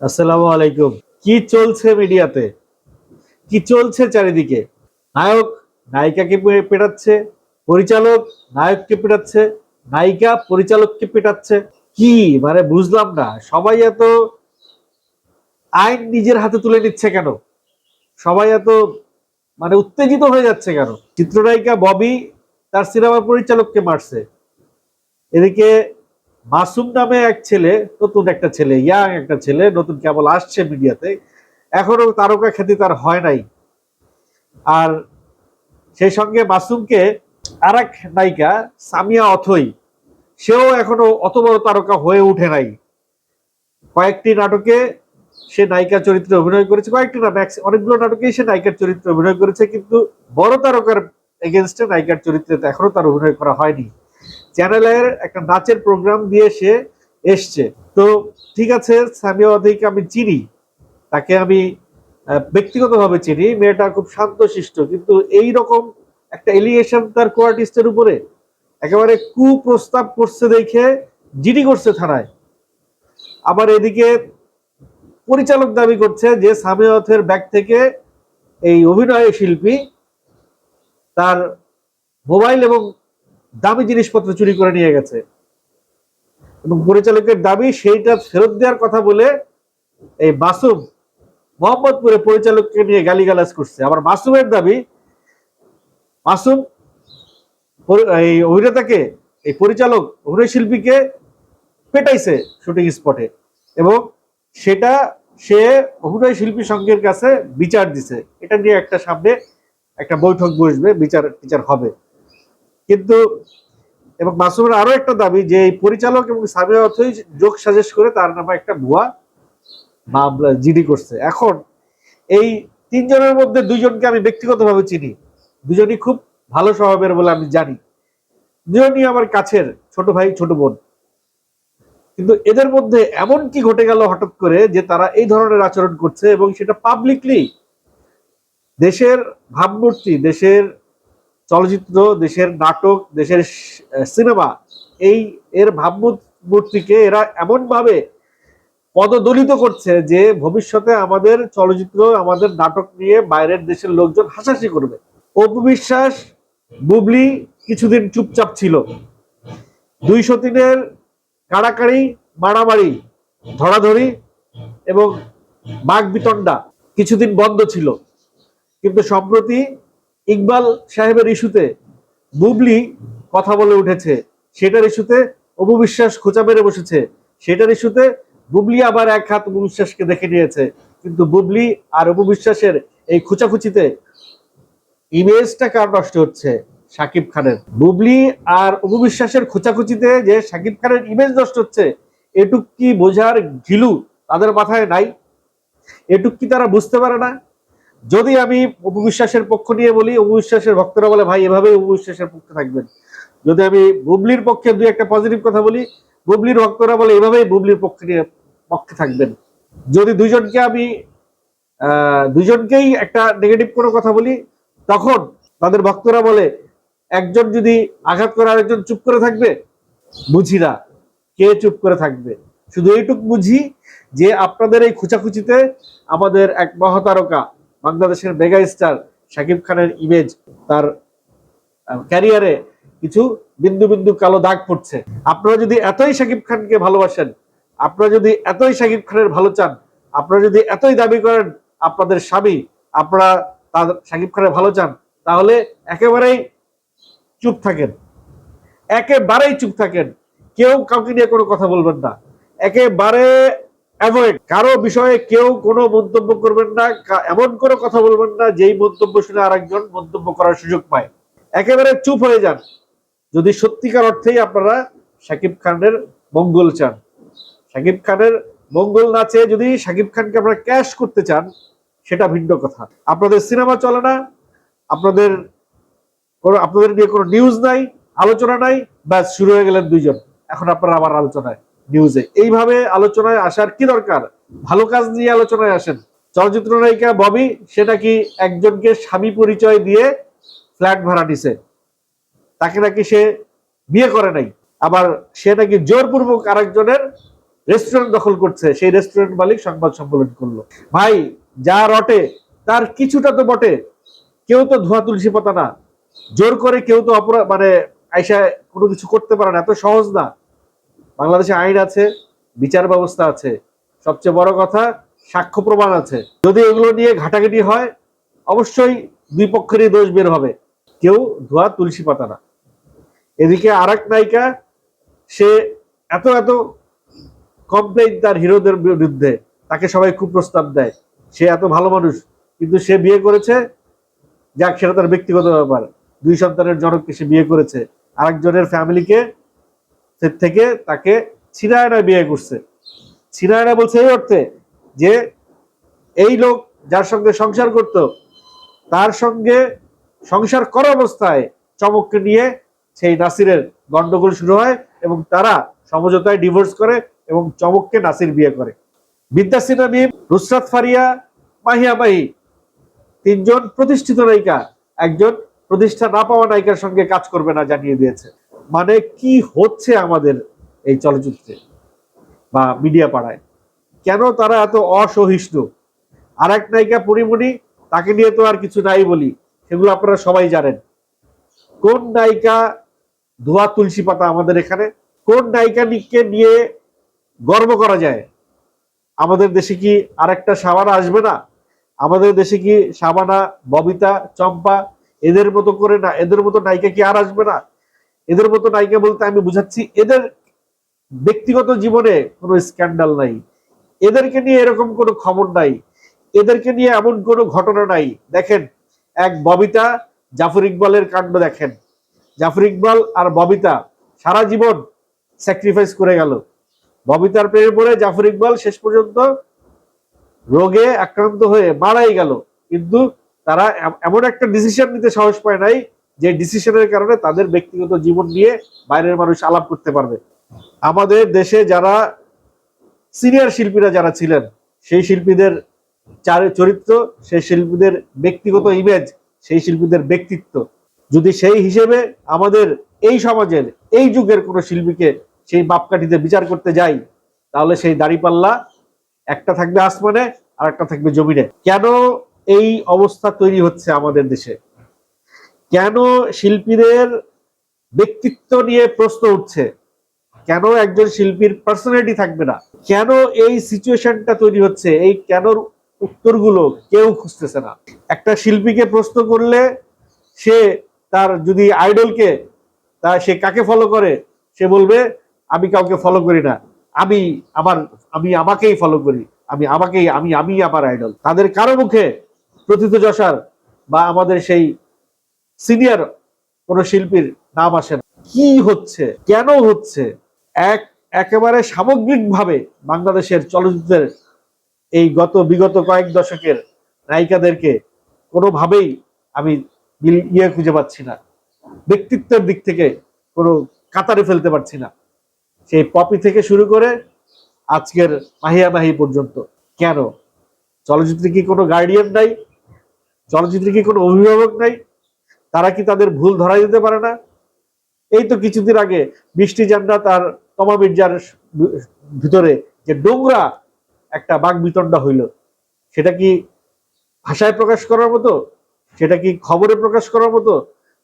আসসালামু আলাইকুম। কি চলছে মিডিয়াতে? কি চলছে চারিদিকে? নায়ক নায়িকাকে পেটাচ্ছে, পরিচালক নায়ককে পেটাচ্ছে, নায়িকা পরিচালককে পেটাচ্ছে। কি? মানে বুঝলাম না। সবাই এত আইন নিজের হাতে তুলে নিচ্ছে কেন? সবাই এত মানে উত্তেজিত হয়ে যাচ্ছে কেন? চিত্রনায়িকা ববি তার সিনেমা পরিচালককে মারছে। এদিকে মাসুম নামে এক ছেলে, নতুন একটা ছেলে, ইয়াং একটা ছেলে, নতুন কেবল আসছে মিডিয়াতে। এখনও তারকা খ্যাতি তার হয় নাই। আর সেই সঙ্গে মাসুমকে আর এক নায়িকা, সামিয়া অথই, সেও এখনও অত বড় তারকা হয়ে উঠে নাই। কয়েকটি নাটকে সে নায়িকা চরিত্রে অভিনয় করেছে, কয়েকটি না অনেকগুলো নাটকেই সে নায়িকার চরিত্রে অভিনয় করেছে, কিন্তু বড় তারকার এগেনস্টে নায়িকার চরিত্রে এখনও তার অভিনয় করা হয়নি। চ্যানেলের একটা নাচের প্রোগ্রাম দিয়ে সে এসছে। তো ঠিক আছে সামিয়া অধিক আমি চিনি। তাকে আমি ব্যক্তিগতভাবে চিনি। মেয়েটা খুব শান্তশিষ্ট, কিন্তু এই রকম একটা এলিগেশন তার কোয়ার্টিস্টের উপরে একেবারে কুপ্রস্তাব করছে দেখে জিডি করছে থানায়। আবার এদিকে পরিচালক দাবি করছে যে সামিয়া অথের ব্যাগ থেকে এই অভিনয় শিল্পী তার মোবাইল এবং দামি জিনিসপত্র চুরি করে নিয়ে গেছে। এবং পরিচালকের দাবি, সেইটা ফেরত দেওয়ার কথা বলে এই মাসুম মোহাম্মদপুরে পরিচালককে নিয়ে গালিগালাজ করছে। আবার মাসুমের দাবি, মাসুম এই অভিনেতাকে, এই পরিচালক অভিনয় শিল্পীকে পেটাইছে শুটিং স্পটে এবং সেটা সে অভিনয় শিল্পী সংঘের কাছে বিচার দিছে। এটা নিয়ে একটা সামনে একটা বৈঠক বসবে বিচার বিচার হবে। কিন্তু এবং মাসুমের আরও একটা দাবি যে এই পরিচালক এবং সামিয়া অথই যোগ সাজেশ করে তার নামে একটা ভুয়া মামলা জিডি করছে। এখন এই তিনজনের মধ্যে দুইজনকে আমি ব্যক্তিগতভাবে চিনি। দুজনই খুব ভালো স্বভাবের বলে আমি জানি। দুজনই আমার কাছের ছোট ভাই, ছোট বোন। কিন্তু এদের মধ্যে এমন কি ঘটে গেল হঠাৎ করে যে তারা এই ধরনের আচরণ করছে এবং সেটা পাবলিকলি দেশের ভাবমূর্তি, দেশের চলচ্চিত্র, দেশের নাটক, দেশের সিনেমা, এই এর ভাবমূর্তিকে এরা এমন ভাবে পদদলিত করছে যে ভবিষ্যতে আমাদের চলচ্চিত্র, আমাদের নাটক নিয়ে বাইরের দেশের লোকজন হাসাহাসি করবে। অপবিশ্বাস বুবলি কিছুদিন চুপচাপ ছিল। দুইশো তিনের কাড়াকাড়ি, মারামারি, ধরাধরি এবং বাঘ বিতণ্ডা কিছুদিন বন্ধ ছিল। কিন্তু সম্প্রতি ইকবাল সাহেবের ইস্যুতে বুবলি কথা বলে উঠেছে। সেটার ইস্যুতে অপবিশ্বাস খোঁচা মেরে বসেছে। সেটার ইস্যুতে বুবলি আবার এক হাত অপবিশ্বাসকে দেখে নিয়েছে। কিন্তু বুবলি আর অপবিশ্বাসের এই খুচাখুচিতে ইমেজটা কার নষ্ট হচ্ছে? সাকিব খানের। বুবলি আর অপবিশ্বাসের খোঁচাখুচিতে যে সাকিব খানের ইমেজ নষ্ট হচ্ছে, এটুক কি বোঝার ঘিলু তাদের মাথায় নাই? এটুক কি তারা বুঝতে পারে না? যদি আমি অপবিশ্বাসের পক্ষ নিয়ে বলি অপবিশ্বাসের ভক্তরা বলে, ভাই এভাবে অপবিশ্বাসের পক্ষে থাকবেন। যদি আমি বুবলির পক্ষে দুই একটা পজিটিভ কথা বলি, বুবলির ভক্তরা বলে, এভাবেই বুবলির পক্ষে নিয়ে, পক্ষে থাকবেন। যদি দুইজনকে আমি দুজনকেই একটা নেগেটিভ কোনো কথা বলি, তখন তাদের ভক্তরা বলে, একজন যদি আঘাত করে আরেকজন চুপ করে থাকবে? বুঝি না, কে চুপ করে থাকবে? শুধু এইটুক বুঝি যে আপনাদের এই খুচাখুচিতে আমাদের এক মহাতারকা বাংলাদেশের মেগা স্টার শাকিব খানের ইমেজ তার ক্যারিয়ারে কিছু বিন্দু বিন্দু কালো দাগ পড়ছে। আপনারা যদি এতই শাকিব খানকে ভালোবাসেন, আপনারা যদি এতই শাকিব খানের ভালো চান, আপনারা যদি এতই দাবি করেন আপনাদের স্বামী, আপনারা তাদের শাকিব খানের ভালো চান, তাহলে একেবারেই চুপ থাকেন। একেবারেই চুপ থাকেন। কেউ কাউকে নিয়ে কোনো কথা বলবেন না। একেবারে অ্যাভয়েড কারও বিষয়ে কেউ কোনো মন্তব্য করবেন না এমন কোনো কথা বলবেন না যেই মন্তব্য শুনে আরেকজন মন্তব্য করার সুযোগ পায়। একেবারে চুপ হয়ে যান। যদি সত্যিকার অর্থেই আপনারা শাকিব খানের মঙ্গল চান। শাকিব খানের মঙ্গল না চেয়ে যদি শাকিব খানকে আপনারা ক্যাশ করতে চান, সেটা ভিন্ন কথা। আপনাদের সিনেমা চলে না, আপনাদের আপনাদের নিয়ে কোনো নিউজ নাই, আলোচনা নাই, ব্যাস শুরু হয়ে গেলেন দুইজন। এখন আপনারা আবার আলোচনায়। নিউজে এইভাবে আলোচনায় আসার কি দরকার? ভালো কাজ নিয়ে আলোচনায় আসেন। চলচ্চিত্র নায়িকা ববি, সেটা কি একজনকে স্বামী পরিচয় দিয়ে ফ্ল্যাট ভাড়া নিছে? তাকে নাকি সে বিয়ে করে নাই। আবার সে নাকি জোরপূর্বক আরেকজনের রেস্টুরেন্ট দখল করছে। সেই রেস্টুরেন্ট মালিক সংবাদ সম্মেলন করল। ভাই, যা রটে, তার কিছুটা তো বটে। কেউ তো ধোয়া তুলসী পাতা না। জোর করে কেউ তো অপরাধ মানে আইসা কোনো কিছু করতে পারে না। এত সহজ না। বাংলাদেশে আইন আছে, বিচার ব্যবস্থা আছে। সবচেয়ে বড় কথা, সাক্ষ্য প্রমাণ আছে। যদি এগুলো নিয়ে ঘাটাঘাটি হয়, অবশ্যই দুই পক্ষেরই দোষ বের হবে। কেউ ধোয়া, তুলসী পাতা না। এদিকে আর নায়িকা, সে এত এত কমপ্লেন তার হিরোদের বিরুদ্ধে, তাকে সবাই খুব প্রস্তাব দেয়। সে এত ভালো মানুষ, কিন্তু সে বিয়ে করেছে, যাক সেটা তার ব্যক্তিগত ব্যাপার। দুই সন্তানের জনককে সে বিয়ে করেছে। আরেকজনের ফ্যামিলিকে থেকে তাকে ছিনায়না বিয়ে করছে। ছিনায়না বলছে এই অর্থে যে এই লোক যার সঙ্গে সংসার করত, তার সঙ্গে সংসার করা অবস্থায় চমককে নিয়ে সেই নাসিরের গন্ডগোল শুরু হয় এবং তারা সমঝোতায় ডিভোর্স করে এবং চমককে নাসির বিয়ে করে। বিদ্যা সিনামি নুসরাত ফারিয়া, মাহিয়া মাহি তিনজন প্রতিষ্ঠিত নায়িকা। একজন প্রতিষ্ঠা না পাওয়া নায়িকার সঙ্গে কাজ করবে না জানিয়ে দিয়েছে। মানে কি হচ্ছে আমাদের এই চলচ্চিত্রে বা মিডিয়া পাড়ায়? কেন তারা এত অসহিষ্ণু? আর এক নায়িকা পরিমণি, তাকে নিয়ে তো আর কিছু নাই বলি, সেগুলো আপনারা সবাই জানেন। কোন নায়িকা ধোয়া তুলসী পাতা আমাদের এখানে? কোন নায়িকাকে নিয়ে গর্ব করা যায়? আমাদের দেশে কি আরেকটা সাবানা আসবে না? আমাদের দেশে কি সাবানা ববিতা, চম্পা, এদের মতো করে না, এদের মতো নায়িকা কি আর আসবে না? এদের মতো নায়িকা বলতে আমি বুঝাচ্ছি, এদের ব্যক্তিগত জীবনে কোনো স্ক্যান্ডাল নাই। এদেরকে নিয়ে এরকম কোনো খবর নাই। এদেরকে নিয়ে এমন কোনো ঘটনা নাই। দেখেন, এক ববিতা জাফর ইকবালের কাণ্ড দেখেন। জাফর ইকবাল আর ববিতা সারা জীবন স্যাক্রিফাইস করে গেল। ববিতার প্রেমে পড়ে জাফর ইকবাল শেষ পর্যন্ত রোগে আক্রান্ত হয়ে মারাই গেল। কিন্তু তারা এম- এমন একটা ডিসিশন নিতে সাহস পায় নাই যে ডিসিশনের কারণে তাদের ব্যক্তিগত জীবন নিয়ে বাইরের মানুষ আলাপ করতে পারবে। আমাদের দেশে যারা সিনিয়র শিল্পীরা যারা ছিলেন, সেই শিল্পীদের চার- চরিত্র, সেই শিল্পীদের ব্যক্তিগত ইমেজ সেই শিল্পীদের ব্যক্তিত্ব। যদি সেই হিসেবে আমাদের এই সমাজের, এই যুগের কোনো শিল্পীকে সেই মাপকাঠিতে বিচার করতে যাই, তাহলে সেই দাড়িপাল্লা একটা থাকবে আসমানে আর একটা থাকবে জমিনে। কেন এই অবস্থা তৈরি হচ্ছে আমাদের দেশে? কেন শিল্পীদের ব্যক্তিত্ব নিয়ে প্রশ্ন উঠছে? কেন একজন শিল্পীর পার্সোনালিটি থাকবে না? কেন এই সিচুয়েশনটা তৈরি হচ্ছে? এই কেনর উত্তরগুলো কেউ খুঁজতেছে না। একটা শিল্পীকে প্রশ্ন করলে সে তার যদি আইডলকে তা সে কাকে ফলো করে? সে বলবে, আমি কাউকে ফলো করি না। আমি আমার, আমি আমাকেই ফলো করি। আমি আমাকেই, আমি আমি আমার আইডল তাদের কারও মুখে প্রথিত যশার বা আমাদের সেই সিনিয়র কোন শিল্পীর নাম আসে না। কি হচ্ছে? কেন হচ্ছে? এক, একেবারে সামগ্রিকভাবে বাংলাদেশের চলচ্চিত্রের এই গত বিগত কয়েক দশকের নায়িকাদেরকে কোনোভাবেই আমি ইয়ে খুঁজে পাচ্ছি না। ব্যক্তিত্বের দিক থেকে কোনো কাতারে ফেলতে পারছি না। সেই পপি থেকে শুরু করে আজকের মাহিয়া মাহি পর্যন্ত। কেন? চলচ্চিত্রে কি কোনো গার্ডিয়ান নাই? চলচ্চিত্রে কি কোনো অভিভাবক নাই? তারা কি তাদের ভুল ধরাই দিতে পারে না? এই তো কিছুদিন আগে বৃষ্টি জান্না তার তমা মির্জার ভিতরে যে ডোংরা একটা বাঘ বিতণ্ডা হইল, সেটা কি ভাষায় প্রকাশ করার মতো? সেটা কি খবরে প্রকাশ করার মতো?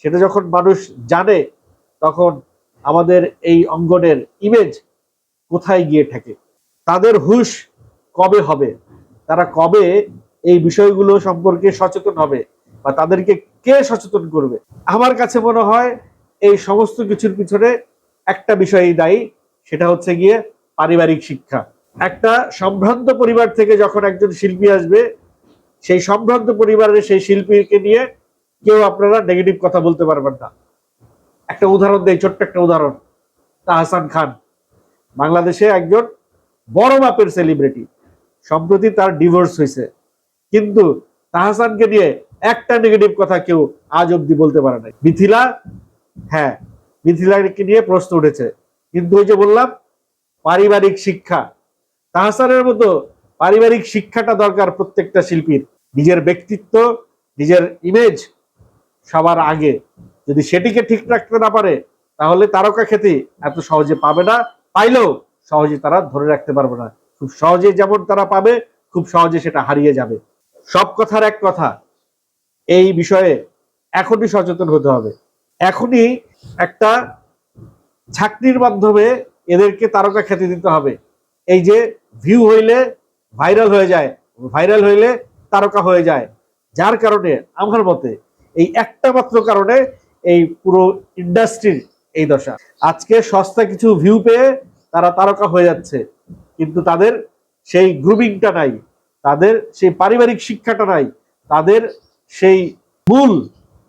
সেটা যখন মানুষ জানে, তখন আমাদের এই অঙ্গনের ইমেজ কোথায় গিয়ে থাকে তাদের হুশ কবে হবে? তারা কবে এই বিষয়গুলো সম্পর্কে সচেতন হবে? বা তাদেরকে কে সচেতন করবে? আমার কাছে মনে হয় এই সমস্ত কিছুর পিছনে একটা বিষয়ই দায়ী, সেটা হচ্ছে গিয়ে পারিবারিক শিক্ষা। একটা সম্ভ্রান্ত পরিবার থেকে যখন একজন শিল্পী আসবে, সেই সম্ভ্রান্ত পরিবারের সেই শিল্পীকে নিয়ে কেউ আপনারা নেগেটিভ কথা বলতে পারবেন না। একটা উদাহরণ দেয় ছোট্ট একটা উদাহরণ। তাহসান খান, বাংলাদেশে একজন বড় মাপের সেলিব্রিটি সম্প্রতি তার ডিভোর্স হয়েছে। কিন্তু তাহসানকে নিয়ে একটা নেগেটিভ কথা কেউ আজ অব্দি বলতে পারে নাই। মিথিলা হ্যাঁ মিথিলাকে নিয়ে প্রশ্ন উঠেছে। কিন্তু ওই যে বললাম, পারিবারিক শিক্ষা। তাহসানের মতো পারিবারিক শিক্ষাটা দরকার প্রত্যেকটা শিল্পীর। নিজের ব্যক্তিত্ব, নিজের ইমেজ সবার আগে। যদি সেটিকে ঠিক রাখতে না পারে, তাহলে তারকা খ্যাতি এত সহজে পাবে না। পাইলেও সহজে তারা ধরে রাখতে পারবে না। খুব সহজে যেমন তারা পাবে, খুব সহজে সেটা হারিয়ে যাবে। সব কথার এক কথা এই বিষয়ে এখনই সচেতন হতে হবে। এখনই একটা ছাকনির মাধ্যমে এদেরকে তারকা খ্যাতি দিতে হবে। এই যে ভিউ হইলে ভাইরাল হয়ে যায় ভাইরাল হইলে তারকা হয়ে যায়। যার কারণে আমার মতে এই একটা মাত্র কারণে এই পুরো ইন্ডাস্ট্রির এই দশা। আজকে সস্তা কিছু ভিউ পেয়ে তারা তারকা হয়ে যাচ্ছে। কিন্তু তাদের সেই গ্রুমিংটা নাই, তাদের সেই পারিবারিক শিক্ষাটা নাই, তাদের সেই মূল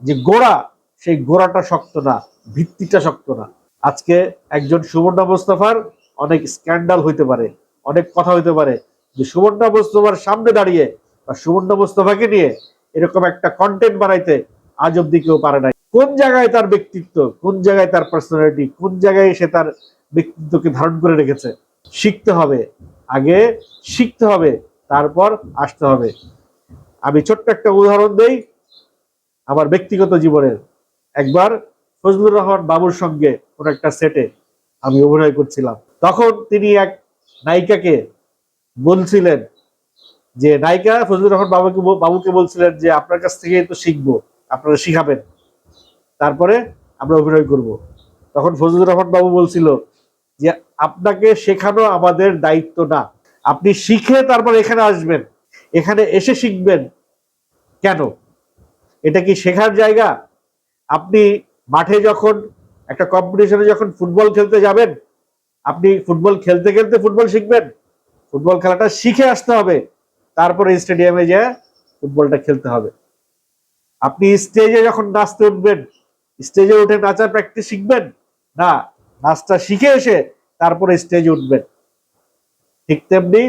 যে গোড়া, সেই গোড়াটা শক্ত না, ভিত্তিটা শক্ত না। আজকে একজন সুবর্ণা মোস্তফার অনেক স্ক্যান্ডাল হইতে পারে, অনেক কথা হইতে পারে যে সুবর্ণা মোস্তফার সামনে দাঁড়িয়ে বা সুবর্ণা মোস্তফাকে নিয়ে এরকম একটা কন্টেন্ট বানাইতে আজ অব্দি কেউ পারে নাই। কোন জায়গায় তার ব্যক্তিত্ব, কোন জায়গায় তার পার্সোনালিটি কোন জায়গায় সে তার ব্যক্তিত্বকে ধারণ করে রেখেছে? শিখতে হবে, আগে শিখতে হবে, তারপর আসতে হবে। আমি ছোট্ট একটা উদাহরণ দেই। আমার ব্যক্তিগত জীবনের একবার ফজলুর রহমান বাবুর সঙ্গে কোন একটা সেটে আমি অভিনয় করছিলাম। তখন তিনি এক নায়িকাকে বলছিলেন যে, নায়িকা, ফজলুর রহমান বাবুকে বাবুকে বলছিলেন যে, আপনার কাছ থেকে তো শিখব, আপনারা শিখাবেন। তারপরে আমরা অভিনয় করব। তখন ফজলুর রহমান বাবু বলছিল যে, আপনাকে শেখানো আমাদের দায়িত্ব না। আপনি শিখে তারপর এখানে আসবেন। এখানে এসে শিখবেন কেন? এটা কি শেখার জায়গা? আপনি মাঠে যখন, একটা কম্পিটিশনে যখন ফুটবল খেলতে যাবেন, আপনি ফুটবল খেলতে খেলতে ফুটবল শিখবেন। ফুটবল খেলাটা শিখে আসতে হবে। তারপরে স্টেডিয়ামে যেয়ে ফুটবলটা খেলতে হবে। আপনি স্টেজে যখন নাচতে উঠবেন স্টেজে উঠে নাচার প্র্যাকটিস শিখবেন? না, নাচটা শিখে এসে তারপরে স্টেজে উঠবেন। ঠিক তেমনি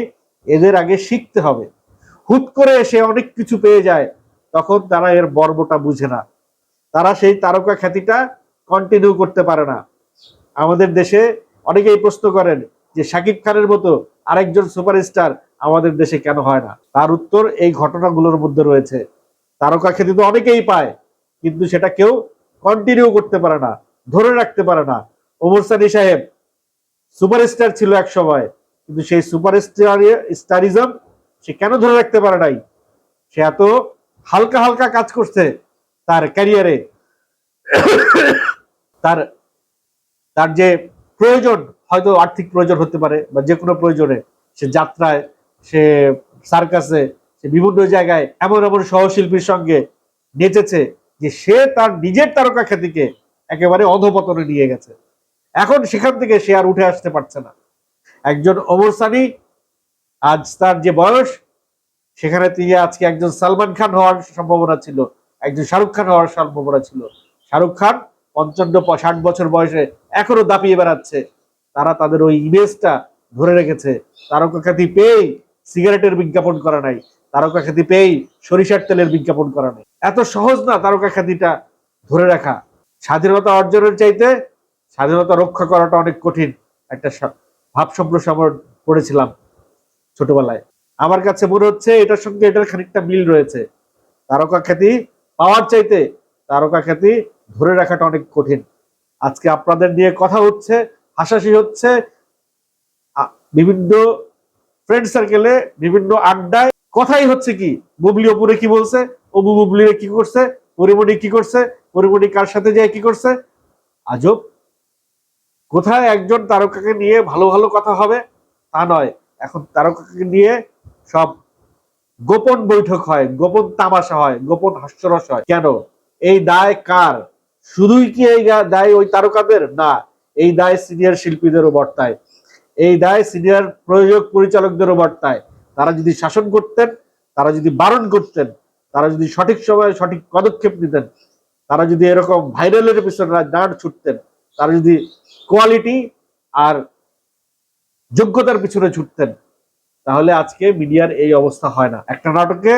এদের আগে শিখতে হবে। হুট করে এসে অনেক কিছু পেয়ে যায়, তখন তারা এর বর্বটা বুঝে না। তারা সেই তারকা খ্যাতিটা কন্টিনিউ করতে পারে না। আমাদের দেশে অনেকেই প্রশ্ন করেন যে শাকিব খানের মতো আরেকজন সুপারস্টার আমাদের দেশে কেন হয় না? তার উত্তর এই ঘটনাগুলোর মধ্যে রয়েছে। তারকা খ্যাতি তো অনেকেই পায়, কিন্তু সেটা কেউ কন্টিনিউ করতে পারে না, ধরে রাখতে পারে না। ওমর সানি সাহেব সুপারস্টার ছিল এক সময়, কিন্তু সেই সুপারস্টার স্টারিজম সে কেন ধরে রাখতে পারে নাই? সে এত হালকা হালকা কাজ করছে তার ক্যারিয়ারে তার তার যে প্রয়োজন, হয়তো আর্থিক প্রয়োজন হতে পারে বা যে কোনো প্রয়োজনে সে যাত্রায়, সে সার্কাসে সে বিভিন্ন জায়গায় এমন এমন সহশিল্পীর সঙ্গে নেচেছে যে সে তার নিজের তারকা খ্যাতিকে একেবারে অধপতনে নিয়ে গেছে। এখন সেখান থেকে সে আর উঠে আসতে পারছে না। একজন সানি আজ তার যে বয়স, সেখানে তিনি আজকে একজন সালমান খান হওয়ার সম্ভাবনা ছিল, একজন শাহরুখ খান হওয়ার সম্ভাবনা ছিল। শাহরুখ খান পঞ্চান্ন ষাট বছর বয়সে এখনও দাপিয়ে বেড়াচ্ছে। তারা তাদের ওই ইমেজটা ধরে রেখেছে। তারকা খ্যাতি পেয়েই সিগারেটের বিজ্ঞাপন করা নাই। তারকা খ্যাতি পেয়েই সরিষার তেলের বিজ্ঞাপন করা নাই। এত সহজ না তারকা খ্যাতিটা ধরে রাখা। স্বাধীনতা অর্জনের চাইতে স্বাধীনতা রক্ষা করাটা অনেক কঠিন। একটা ভাব সম্প্রসারণ পড়েছিলাম ছোটবেলায়। আমার কাছে মনে হচ্ছে এটার সঙ্গে এটার খানিকটা মিল রয়েছে। তারকা খ্যাতি পাওয়ার চাইতে তারকা খ্যাতি ধরে রাখাটা অনেক কঠিন। আজকে আপনাদের নিয়ে কথা হচ্ছে, হাসাহাসি হচ্ছে বিভিন্ন ফ্রেন্ড সার্কেলে বিভিন্ন আড্ডায়। কথাই হচ্ছে কি, বুবলি অপুরে কি বলছে অবু বুবলিরে কি করছে, পরিমণি কি করছে, পরিমণি কার সাথে যায় কি করছে? আজব। কোথায় একজন তারকাকে নিয়ে ভালো ভালো কথা হবে তা নয়। এখন তারকাকে নিয়ে সব গোপন বৈঠক হয়, গোপন তামাশা হয়, গোপন হাস্যরস হয়। কেন? এই দায় কার? শুধুই কি এই দায় ওই তারকাদের? না, এই দায় সিনিয়র শিল্পীদেরও বর্তায়। এই দায় সিনিয়র প্রযোজক পরিচালকদেরও বর্তায়। তারা যদি শাসন করতেন, তারা যদি বারণ করতেন, তারা যদি সঠিক সময়ে সঠিক পদক্ষেপ নিতেন, তারা যদি এরকম ভাইরালের পিছনে না ছুটতেন, তারা যদি কোয়ালিটি আর যোগ্যতার পিছনে ছুটতেন, তাহলে আজকে মিডিয়ার এই অবস্থা হয় না। একটা নাটকে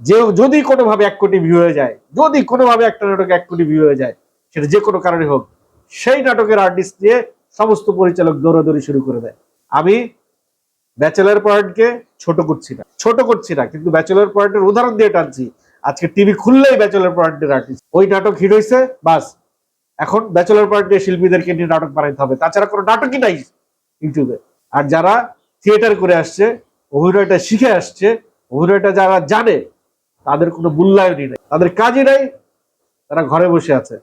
যে, যদি কোনোভাবে এক কোটি ভিউ হয়ে যায়, যদি কোনোভাবে একটা নাটকে এক কোটি ভিউ হয়ে যায়, সেটা যে কোনো কারণে হোক, সেই নাটকের আর্টিস্ট দিয়ে সমস্ত পরিচালক দৌড়াদৌড়ি শুরু করে দেয়। আমি ব্যাচেলার পয়েন্টকে ছোট করছি না, ছোট করছি না, কিন্তু ব্যাচেলার পয়েন্টের উদাহরণ দিয়ে টানছি। আজকে টিভি খুললেই ব্যাচেলার পয়েন্টের আর্টিস্ট ওই নাটক হিট হয়েছে বাস। এখন ব্যাচেলার পয়েন্টে শিল্পীদেরকে নিয়ে নাটক বানাইতে হবে। তাছাড়া কোনো নাটকই নাই ইউটিউবে আর যারা থিয়েটার করে আসছে, অভিনয়টা শিখে আসছে, অভিনয়টা যারা জানে, তাদের কোনো মূল্যায়নই নেই। তাদের কাজই নাই, তারা ঘরে বসে আছে।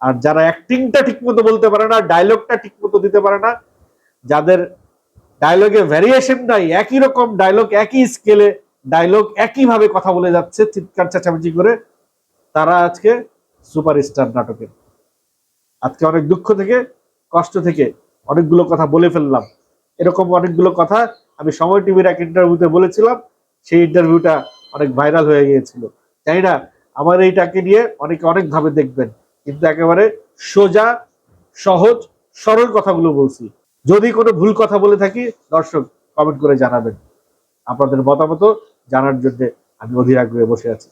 আর যারা অ্যাক্টিংটা ঠিক মতো বলতে পারে না, ডায়লগটা ঠিক মতো দিতে পারে না, যাদের ডায়লগে ভ্যারিয়েশন নাই, একই রকম ডায়লগ, একই স্কেলে ডায়লগ একই ভাবে কথা বলে যাচ্ছে, চিৎকার চেঁচামেচি করে, তারা আজকে সুপারস্টার নাটকের। আজকে অনেক দুঃখ থেকে, কষ্ট থেকে অনেকগুলো কথা বলে ফেললাম। এরকম অনেকগুলো কথা আমি সময় টিভির এক ইন্টারভিউতে বলেছিলাম, সেই ইন্টারভিউটা অনেক ভাইরাল হয়ে গিয়েছিল। জানি না, আমার এইটাকে নিয়ে অনেকে অনেক ভাবে দেখবেন, কিন্তু একেবারে সোজা, সহজ, সরল কথাগুলো বলছি। যদি কোনো ভুল কথা বলে থাকি, দর্শক কমেন্ট করে জানাবেন। আপনাদের মতামত জানার জন্য আমি অধীর আগ্রহে বসে আছি।